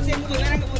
Você é muito larga,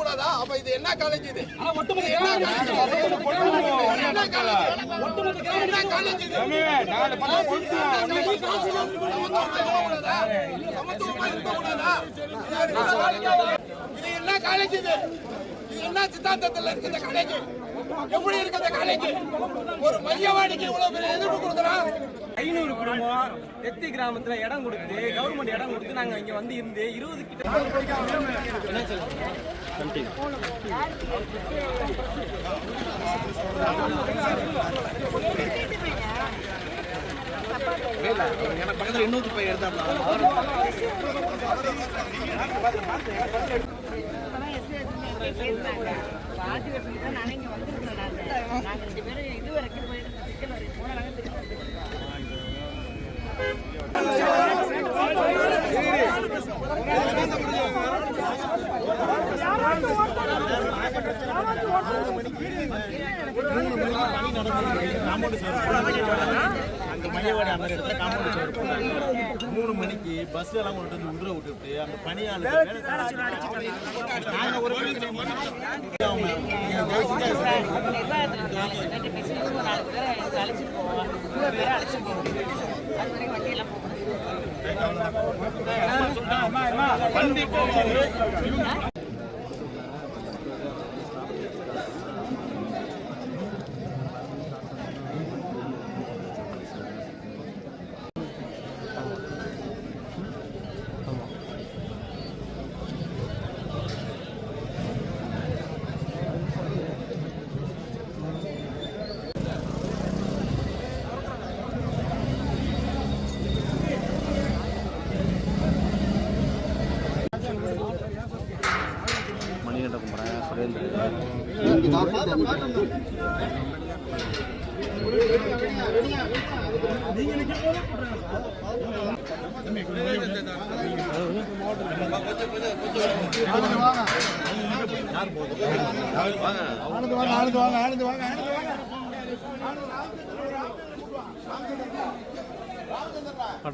அப்ப இது என்ன காலேஜ் இது? என்ன காலேஜ்? இது என்ன காலேஜ்? என்ன காலேஜ் இது? சமத்துவமா இருக்கக்கூடாதா? இது என்ன காலேஜ் இது? இது என்ன சித்தாந்தத்துல இருக்கு இந்த காலேஜ் எப்படி இருக்கு இந்த காலேஜ் ஒரு மையவாடிக்கு இவ்வளவு பெரிய எதிர்ப்பு கொடுக்குறான் ஐநூறு குடும்பம் தெத்தி கிராமத்துல இடம் கொடுத்து கவர்மெண்ட் இடம் கொடுத்து நாங்க இங்க வந்து இருந்து இருபது கேட்டாங்க பாதி வருஷத்துக்கு தான் நானே இங்க வந்திருக்கிறேன் நாங்க நாங்க ரெண்டு பேரும் இது மையவாடி அந்த இடத்துல காம்பவுண்ட் மூணு மணிக்கு பஸ் எல்லாம் கொண்டு வந்து உள்ள விட்டுட்டு அந்த பணியாளர் வேலை ஒரு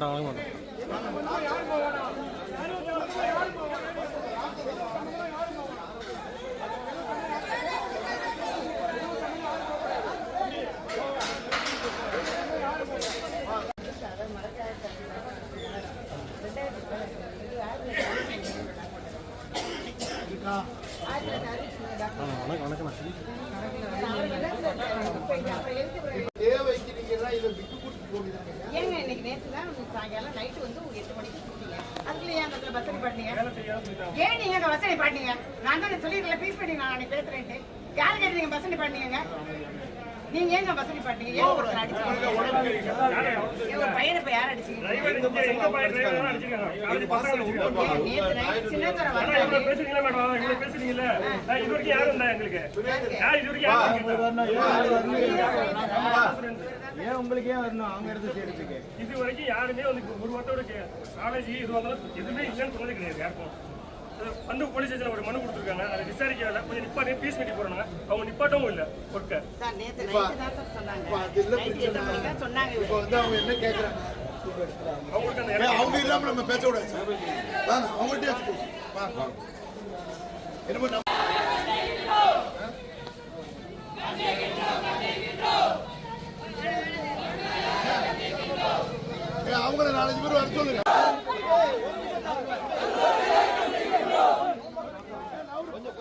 தேவைக்கு வசதி பண்ணீங்க நீங்க ஏங்க வசதி பண்ணீங்க ஏன் ஒருத்தர் அடிச்சீங்க ஏன் ஒரு பையனை இப்ப யார் அடிச்சீங்க ஏன் நேத்து நைட்டு சின்னத்தர வந்தாங்க பேசுறீங்களா மேடம்? இவ்வளவு பேசுறீங்கல்ல நான் இது வரைக்கும் யாரும் இருந்தா எங்களுக்கு? யார் இது வரைக்கும் இருந்தா? ஏன் உங்களுக்கு ஏன் வரணும்? அவங்க இடத்துல சேர்த்துக்கு இது வரைக்கும் யாருமே வந்து ஒரு வார்த்தையோட காலேஜ் இது வந்தாலும் எதுவுமே இல்லைன்னு சொன்னது கிடையாது யாருக்கும். வந்து போலீஸ் ஸ்டேஷன்ல ஒரு மனு கொடுத்துருக்காங்க. அதை விசாரிக்கல கொஞ்சம் நிப்பாட்டி பீஸ் பண்ணி போறாங்க அவங்க நிப்பாட்டவும் இல்லை ஒர்க்கை சார் நேத்து நைட்டு தான் சார் சொன்னாங்க. அது இல்ல நைட்டு எட்டு பிரச்சனை. மணிக்கு தான் சொன்னாங்க இப்போ வந்து அவங்க இல்லாம நம்ம பேச. கூடாது அவங்கள்ட்ட அவங்கள நாலஞ்சு பேர் வர சொல்லுங்க.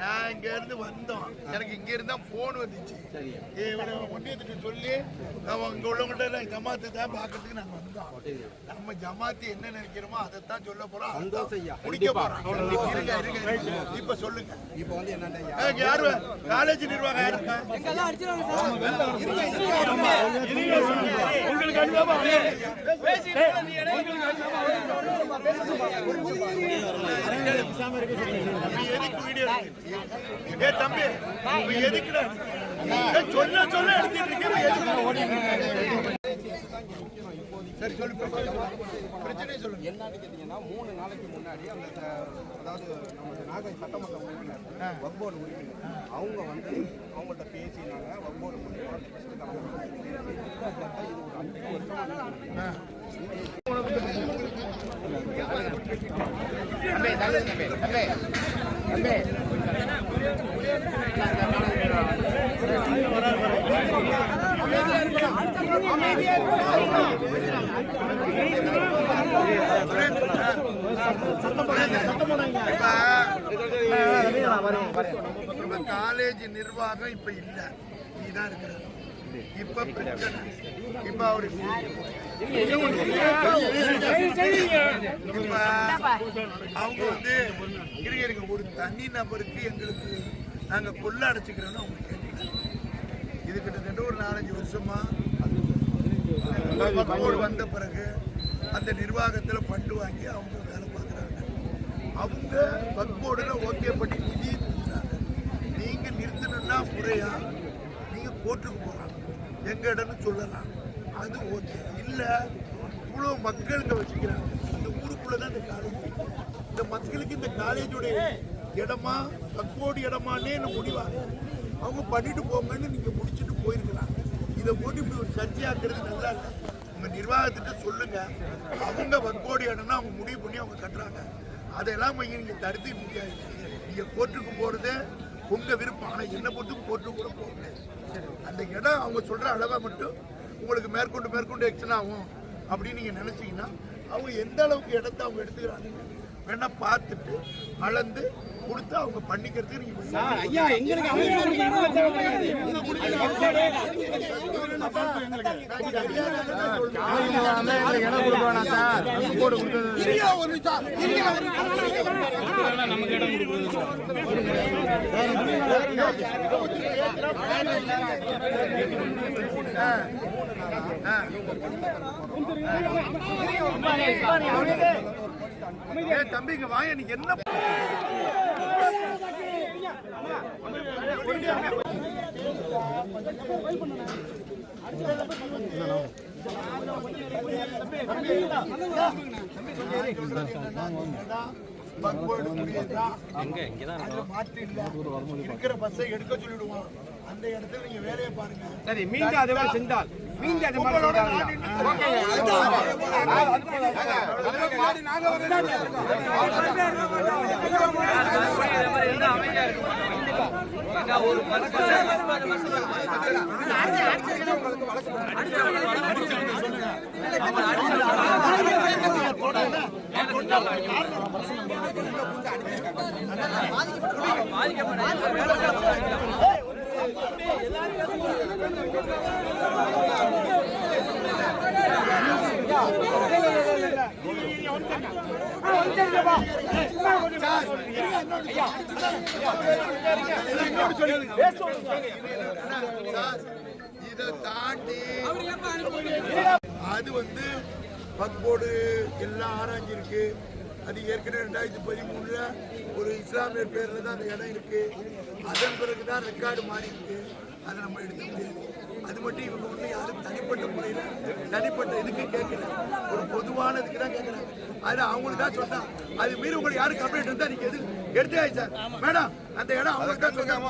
நான் இங்க இருந்து வந்தோம். எனக்கு இங்க இருந்தா போன் வந்துச்சு. ஒன்றியத்துக்கு சொல்லி அவன் இங்க உள்ளவங்கள்ட்ட எல்லாம் ஜமாத்து தான் பாக்குறதுக்கு நாங்க வந்தோம். நம்ம ஜமாத்து என்ன நினைக்கிறோமோ அதைத்தான் சொல்ல போறோம். முடிக்க போறோம். இருங்க இருங்க. இப்ப சொல்லுங்க. இப்ப வந்து என்ன யாரு? காலேஜ் நிர்வாகம் யாருக்கா உங்களுக்கு அனுபவம் ஏய் தம்பி நீ எதுக்குடா சொல்ல சொல்ல எடுத்துட்டு எதுக்கு சரி சொல்லு பிரச்சனை சொல்லுங்க என்னன்னு கேட்டீங்கன்னா மூணு நாளைக்கு முன்னாடி அந்த அதாவது நம்ம நாகை சட்டமன்ற உறுப்பினர் வக்போர்டு உறுப்பினர் அவங்க வந்து அவங்கள்ட்ட பேசினாங்க வக்போர்டு மூலியமாக ஃபஸ்ட்டு கலந்து இது ஒரு அஞ்சு வருஷம் இப்ப காலேஜ் நிர்வாகம் இப்ப இல்ல. நீதான் இருக்கிறது. இப்ப பிரச்சனை. இப்ப அவருக்கு அவங்க வந்து இருங்க இருங்க ஒரு தனி நபருக்கு எங்களுக்கு நாங்க கொள்ள அடைச்சுக்கிறோம்னு அவங்க கேட்டீங்க இது கிட்டத்தட்ட ஒரு நாலஞ்சு வருஷமா மக்களோடு வந்த பிறகு அந்த நிர்வாகத்துல பண்டு வாங்கி அவங்க வேலை பார்க்குறாங்க அவங்க வக்போர்டுல ஓகே பண்ணி நிதி நிறுத்துறாங்க நீங்க நிறுத்தணும்னா முறையா நீங்க கோர்ட்டுக்கு போகலாம் எங்க இடம்னு சொல்லலாம் அது ஓகே. இல்ல இவ்வளோ மக்கள் இங்க வச்சுக்கிறாங்க. இந்த ஊருக்குள்ளே தான் இந்த காலேஜ் இந்த மக்களுக்கு இந்த காலேஜுடைய இடமா வக்போர்டு இடமானே முடிவாங்க அவங்க பண்ணிட்டு போங்கன்னு நீங்கள் முடிச்சுட்டு போயிருக்கலாம். இதை போட்டு இப்படி ஒரு சர்ச்சையாக்குறது நல்லா இல்லை. உங்கள் நிர்வாகத்திட்ட சொல்லுங்கள் அவங்க வக்கோடு இடம்னா அவங்க முடிவு பண்ணி அவங்க கட்டுறாங்க. அதெல்லாம் இங்க நீங்கள் தடுத்து முடியாது நீங்கள் கோர்ட்டுக்கு போகிறது உங்கள் விருப்பம். ஆனால் என்ன பொறுத்து கோர்ட்டுக்கு கூட போக முடியாது அந்த இடம் அவங்க சொல்கிற அளவை மட்டும் உங்களுக்கு மேற்கொண்டு மேற்கொண்டு எக்ஸ்டன் ஆகும் அப்படின்னு நீங்க நினைச்சீங்கன்னா அவங்க எந்த அளவுக்கு இடத்த அவங்க எடுத்துக்கிறாங்க வேணா பார்த்துட்டு அளந்து கொடுத்து அவங்க பண்ணிக்கிறதுக்கு நீங்க தம்பிங்க வாங்க நீ என்ன இருக்கிற பஸ்ஸை எடுக்க சொல்லிடுவோம். அந்த இடத்துல நீங்க வேலையை பாருங்க. சரி மீண்டும் அதே மாதிரி செஞ்சால் மீண்டும் அதே மாதிரி செஞ்சால் சார், இதை தாண்டி அது வந்து பக்போர்டு எல்லாம் ஆராய்ஞ்சிருக்கு. அது ஏற்கனவே ரெண்டாயிரத்தி பதிமூணுல ஒரு இஸ்லாமியர் பேர்ல தான் அந்த இடம் இருக்கு. அதன் பிறகு தான் ரெக்கார்டு மாறி இருக்கு. அதை நம்ம எடுக்க முடியாது. அது மட்டும் இவங்க ஒன்றும் யாரும் தனிப்பட்ட முறையில் தனிப்பட்ட இதுக்கு கேட்கல. ஒரு பொதுவானதுக்கு தான் கேட்குறாங்க. அது அவங்களுக்கு தான் சொன்னா. அது மீறி உங்களுக்கு யாரும் கம்ப்ளைண்ட் இருந்தால் நீங்க எது எடுத்தே சார். மேடம் அந்த இடம் அவங்களுக்கு தான் சொன்னாங்க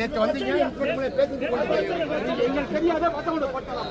நீங்க நேத்து வந்தீங்க இப்படி பேசிட்டு எங்களுக்கு தெரியாத மத்தவங்க போட்டலாம்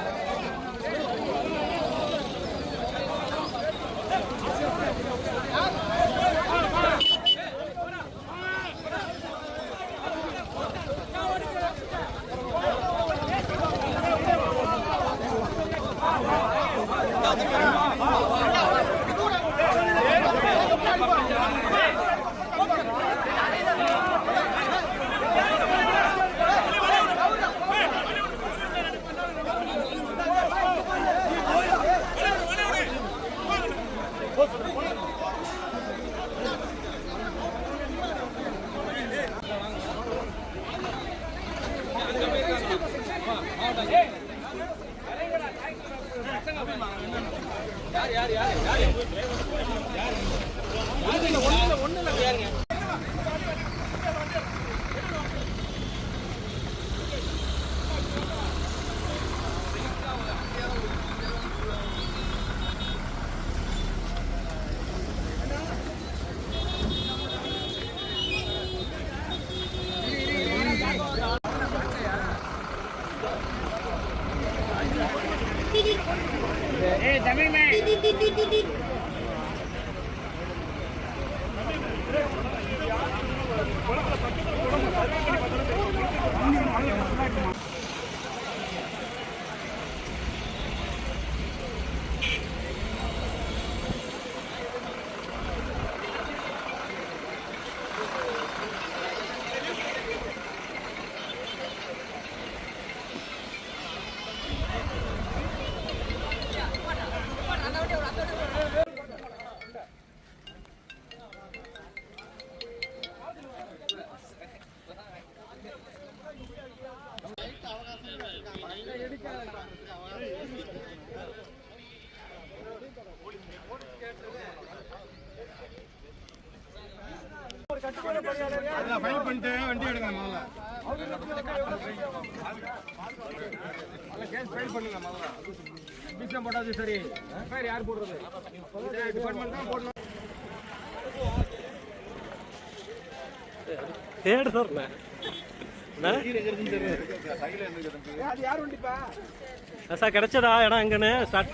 Let's go. ए दबे में ஃபைல் பண்ணிட்டு வண்டி எடுங்க முதல்ல. கேஸ் ஃபைல் பண்ணுங்க முதல்ல. பிசிஎம் போட்டாது சரி. பேர் யார் போடுறது? டிபார்ட்மெண்ட் தான் போடணும். தேடு சார். அது யார் வண்டிப்பா? சார் கிடைச்சதா? இடம் எங்கன்னு ஸ்டார்ட்